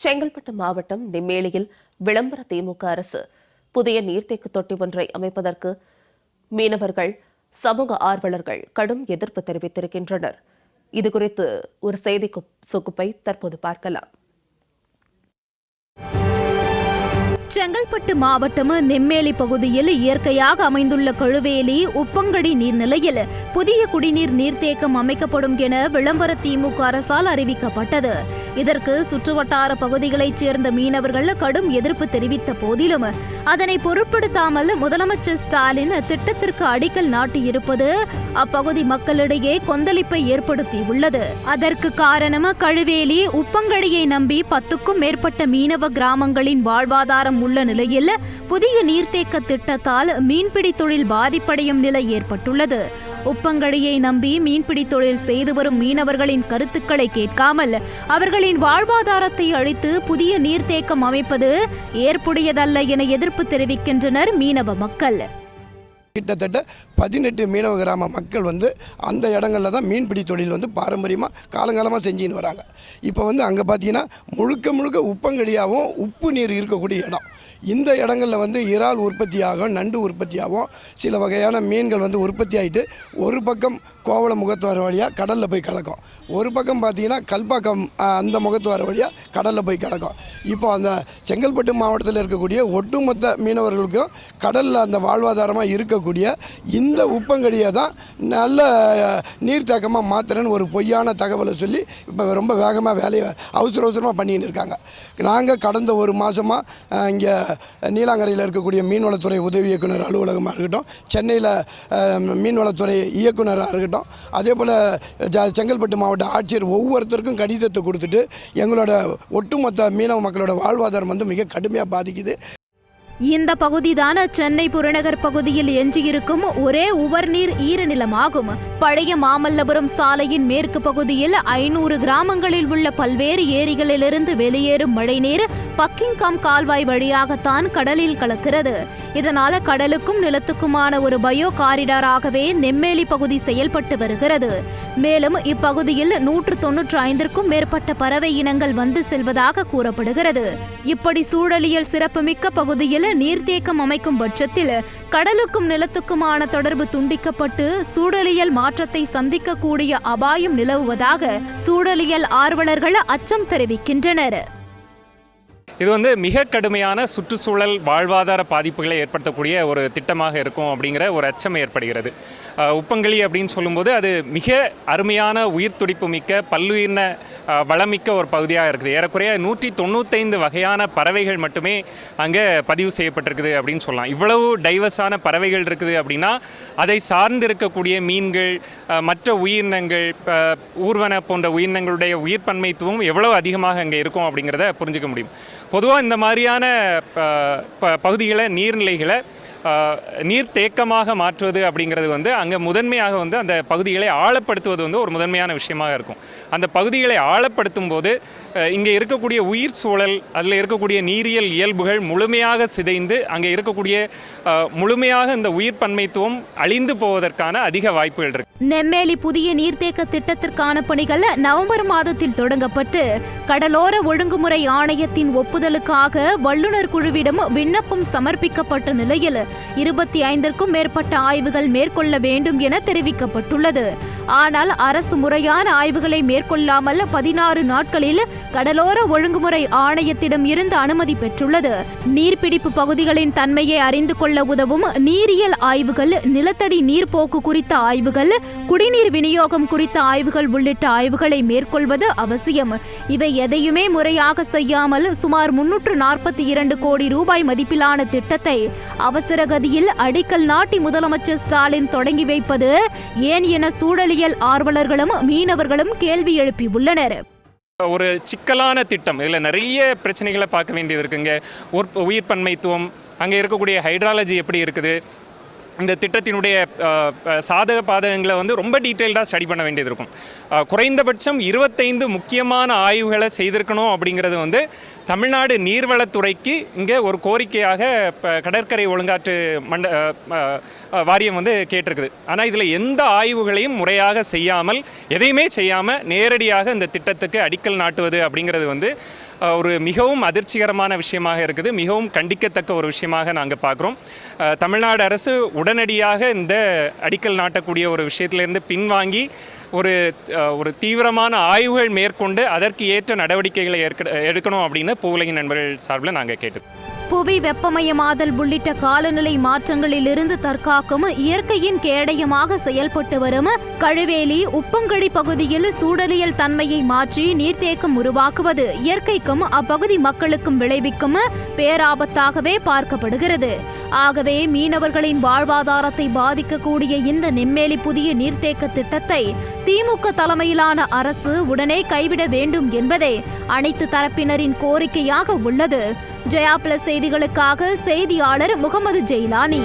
செங்கல்பட்டு மாவட்டம் நெம்மேலியில் விளம்பர திமுக அரசு புதிய நீர்த்தேக்கு தொட்டி ஒன்றை அமைப்பதற்கு மீனவர்கள் சமூக ஆர்வலர்கள் கடும் எதிர்ப்பு தெரிவித்திருக்கின்றனர். இதுகுறித்து ஒரு செய்தி சொகுப்பை தற்போது பார்க்கலாம். செங்கல்பட்டு மாவட்டம் நெம்மேலி பகுதியில் இயற்கையாக அமைந்துள்ள கழுவேலி உப்பங்கடி நீர்நிலையில் புதிய குடிநீர் நீர்த்தேக்கம் அமைக்கப்படும் என விளம்பர திமுக அரசால் அறிவிக்கப்பட்டது. இதற்கு சுற்றுவட்டார பகுதிகளைச் சேர்ந்த மீனவர்கள் கடும் எதிர்ப்பு தெரிவித்த போதிலும் அதனை பொருட்படுத்தாமல் முதலமைச்சர் ஸ்டாலின் திட்டத்திற்கு அடிக்கல் நாட்டியிருப்பது அப்பகுதி மக்களிடையே கொந்தளிப்பை ஏற்படுத்தியுள்ளது. அதற்கு காரணம் கழுவேலி உப்பங்கடியை நம்பி பத்துக்கும் மேற்பட்ட மீனவ கிராமங்களின் வாழ்வாதாரம் உள்ள நிலையில் புதிய நீர்த்தேக்க திட்டத்தால் மீன்பிடி தொழில் பாதிப்படையும் நிலை ஏற்பட்டுள்ளது. உப்பங்கடியை நம்பி மீன்பிடி தொழில் செய்து வரும் மீனவர்களின் கருத்துக்களை கேட்காமல் அவர்களின் வாழ்வாதாரத்தை அழித்து புதிய நீர்த்தேக்கம் அமைப்பது ஏற்புடையதல்ல என எதிர்ப்பு தெரிவிக்கின்றனர் மீனவ மக்கள். கிட்டத்தட்ட பதினெட்டு மீனவ கிராம மக்கள் வந்து அந்த இடங்களில் தான் மீன்பிடி தொழில் வந்து பாரம்பரியமாக காலங்காலமாக செஞ்சுன்னு வராங்க. இப்போ வந்து அங்கே பார்த்தீங்கன்னா முழுக்க முழுக்க உப்பங்கழியாகவும் உப்பு நீர் இருக்கக்கூடிய இடம். இந்த இடங்களில் வந்து இறால் உற்பத்தியாகும் நண்டு உற்பத்தியாகவும் சில வகையான மீன்கள் வந்து உற்பத்தி ஆகிட்டு ஒரு பக்கம் கோவள முகத்துவார வழியாக கடலில் போய் கலக்கும். ஒரு பக்கம் பார்த்தீங்கன்னா கல்பாக்கம் அந்த முகத்துவார வழியாக கடலில் போய் கலக்கும். இப்போ அந்த செங்கல்பட்டு மாவட்டத்தில் இருக்கக்கூடிய ஒட்டுமொத்த மீனவர்களுக்கும் கடலில் அந்த வாழ்வாதாரமாக இருக்க இருக்கக்கூடிய இந்த உப்பங்கடியை தான் நல்ல நீர்த்தேக்கமாக மாத்துறேன்னு ஒரு பொய்யான தகவலை சொல்லி இப்போ ரொம்ப வேகமாக வேலையை அவசர அவசரமாக பண்ணின்னு இருக்காங்க. நாங்கள் கடந்த ஒரு மாதமாக இங்கே நீலாங்கரையில் இருக்கக்கூடிய மீன்வளத்துறை உதவி இயக்குனர் அலுவலகமாக இருக்கட்டும் சென்னையில் மீன்வளத்துறை இயக்குனராக இருக்கட்டும் அதே போல் செங்கல்பட்டு மாவட்ட ஆட்சியர் ஒவ்வொருத்தருக்கும் கடிதத்தை கொடுத்துட்டு எங்களோட ஒட்டுமொத்த மீனவ மக்களோட வாழ்வாதாரம் வந்து மிக கடுமையாக பாதிக்குது. இந்த பகுதிதான் சென்னை புறநகர் பகுதியில் எஞ்சியிருக்கும் ஒரே உவர்நீர் ஈரநிலமாகும். பழைய மாமல்லபுரம் சாலையின் மேற்கு பகுதியில் ஐநூறு கிராமங்களில் உள்ள பல்வேறு ஏரிகளிலிருந்து வெளியேறும் மழைநீர் பக்கிங்காம் கால்வாய் வழியாகத்தான் கடலில் கலக்கிறது. இதனால கடலுக்கும் நிலத்துக்குமான ஒரு பயோ காரிடாராகவே நெம்மேலி பகுதி செயல்பட்டு வருகிறது. மேலும் இப்பகுதியில் நூற்று தொன்னூற்று ஐந்திற்கும் மேற்பட்ட பறவை இனங்கள் வந்து செல்வதாக கூறப்படுகிறது. இப்படி சூழலியல் சிறப்புமிக்க பகுதியில் நீர்த்தேக்கம் அமைக்கும் பட்சத்தில் கடலுக்கும் நிலத்துக்குமான தொடர்பு துண்டிக்கப்பட்டு சூழலியல் மாற்றத்தை சந்திக்கக்கூடிய அபாயம் நிலவுவதாக சூழலியல் ஆர்வலர்கள் அச்சம் தெரிவிக்கின்றனர். இது வந்து மிக கடுமையான சுற்றுச்சூழல் வாழ்வாதார பாதிப்புகளை ஏற்படுத்தக்கூடிய ஒரு திட்டமாக இருக்கும் அப்படிங்கிற ஒரு அச்சம் ஏற்படுகிறது. உப்பங்களி அப்படின்னு சொல்லும்போது அது மிக அருமையான உயிர் துடிப்பு மிக்க பல்லுயிரின வளமிக்க ஒரு பகுதியாக இருக்குது. ஏறக்குறைய நூற்றி தொண்ணூத்தைந்து வகையான பறவைகள் மட்டுமே அங்கே பதிவு செய்யப்பட்டிருக்குது அப்படின்னு சொல்லலாம். இவ்வளவு டைவர்ஸான பறவைகள் இருக்குது அப்படின்னா அதை சார்ந்து இருக்கக்கூடிய மீன்கள் மற்ற உயிரினங்கள் ஊர்வன போன்ற உயிரினங்களுடைய உயிர் பன்மைத்துவம் எவ்வளவு அதிகமாக அங்கே இருக்கும் அப்படிங்கிறத புரிஞ்சுக்க முடியும். பொதுவாக இந்த மாதிரியான ப- ப- பகுதிகளை நீர்நிலைகளை நீர் தேக்கமாக மாற்றுவது அப்படிங்கிறது வந்து அங்கே முதன்மையாக வந்து அந்த பகுதிகளை ஆழப்படுத்துவது வந்து ஒரு முதன்மையான விஷயமாக இருக்கும். அந்த பகுதிகளை ஆழப்படுத்தும் போது இங்கே இருக்கக்கூடிய உயிர் சூழல் அதில் இருக்கக்கூடிய நீரியல் இயல்புகள் முழுமையாக சிதைந்து அங்கே இருக்கக்கூடிய முழுமையாக இந்த உயிர் பன்மைத்துவம் அழிந்து போவதற்கான அதிக வாய்ப்புகள் இருக்கு. நெம்மேலி புதிய நீர்த்தேக்க திட்டத்திற்கான பணிகள் நவம்பர் மாதத்தில் தொடங்கப்பட்டு கடலோர ஒழுங்குமுறை ஆணையத்தின் ஒப்புதலுக்காக வல்லுநர் குழுவிடம் விண்ணப்பம் சமர்ப்பிக்கப்பட்ட நிலையில் இருபத்தி ஐந்திற்கும் மேற்பட்ட ஆய்வுகள் மேற்கொள்ள வேண்டும் என தெரிவிக்கப்பட்டுள்ளது. ஆனால் அரசு முறையான ஆய்வுகளை மேற்கொள்ளாமல் பதினாறு நாட்களில் கடலோர ஒழுங்குமுறை ஆணையத்திடம் இருந்து அனுமதி பெற்றுள்ளது. நீர்பிடிப்பு பகுதிகளின் தன்மையை அறிந்து கொள்ள உதவும் நீரியல் ஆய்வுகள் நிலத்தடி நீர்ப்போக்கு குறித்த ஆய்வுகள் குடிநீர் விநியோகம் குறித்த ஆய்வுகள் உள்ளிட்ட ஆய்வுகளை மேற்கொள்வது அவசியம். இவை எதையுமே முறையாக செய்யாமல் சுமார் முன்னூற்று நாற்பத்தி இரண்டு கோடி ரூபாய் மதிப்பிலான திட்டத்தை அவசர கதியில் அடிக்கல் நாட்டி முதலமைச்சர் ஸ்டாலின் தொடங்கி வைப்பது ஏன் என சூழலியல் ஆர்வலர்களும் மீனவர்களும் கேள்வி எழுப்பியுள்ளனர் ஒரு சிக்கலான திட்டம். இதில் நிறைய பிரச்சனைகளை பார்க்க வேண்டியது இருக்குங்க. உற்ப உயிர் பன்மைத்துவம் அங்கே இருக்கக்கூடிய ஹைட்ராலஜி எப்படி இருக்குது? இந்த திட்டத்தினுடைய சாதக பாதகங்களை வந்து ரொம்ப டீட்டெயில்டாக ஸ்டடி பண்ண வேண்டியது இருக்கும். குறைந்தபட்சம் இருபத்தைந்து முக்கியமான ஆய்வுகளை செய்திருக்கணும் அப்படிங்கிறது வந்து தமிழ்நாடு நீர்வளத்துறைக்கு இங்கே ஒரு கோரிக்கையாக இப்போ கடற்கரை ஒழுங்காற்று மண்ட வாரியம் வந்து கேட்டிருக்குது. ஆனால் இதில் எந்த ஆய்வுகளையும் முறையாக செய்யாமல் எதையுமே செய்யாமல் நேரடியாக இந்த திட்டத்துக்கு அடிக்கல் நாட்டுவது அப்படிங்கிறது வந்து ஒரு மிகவும் அதிர்ச்சிகரமான விஷயமாக இருக்குது. மிகவும் கண்டிக்கத்தக்க ஒரு விஷயமாக நாங்கள் பார்க்குறோம். தமிழ்நாடு அரசு உடனடியாக இந்த அடிக்கல் நாட்டக்கூடிய ஒரு விஷயத்திலேருந்து பின்வாங்கி ஒரு ஒரு தீவிரமான ஆய்வுகள் மேற்கொண்டு அதற்கு ஏற்ற நடவடிக்கைகளை எடுக்கணும் அப்படின்னு பூவுலகின் நண்பர்கள் சார்பில் நாங்கள் கேட்டு புவி வெப்பமயமாதல் உள்ளிட்ட காலநிலை மாற்றங்களிலிருந்து தற்காக்கும் இயற்கையின் கேடயமாக செயல்பட்டு வரும் கழுவேலி உப்பங்கழி பகுதியில் சூழலியல் தன்மையை மாற்றி நீர்த்தேக்கம் உருவாக்குவது இயற்கைக்கும் அப்பகுதி மக்களுக்கும் விளைவிக்கும் பேராபத்தாகவே பார்க்கப்படுகிறது. ஆகவே மீனவர்களின் வாழ்வாதாரத்தை பாதிக்கக்கூடிய இந்த நெம்மேலி புதிய நீர்த்தேக்க திட்டத்தை திமுக தலைமையிலான அரசு உடனே கைவிட வேண்டும் என்பதே அனைத்து தரப்பினரின் கோரிக்கையாக உள்ளது. ஜெயா பிளஸ் செய்திகளுக்காக செய்தியாளர் முகமது ஜெயிலானி.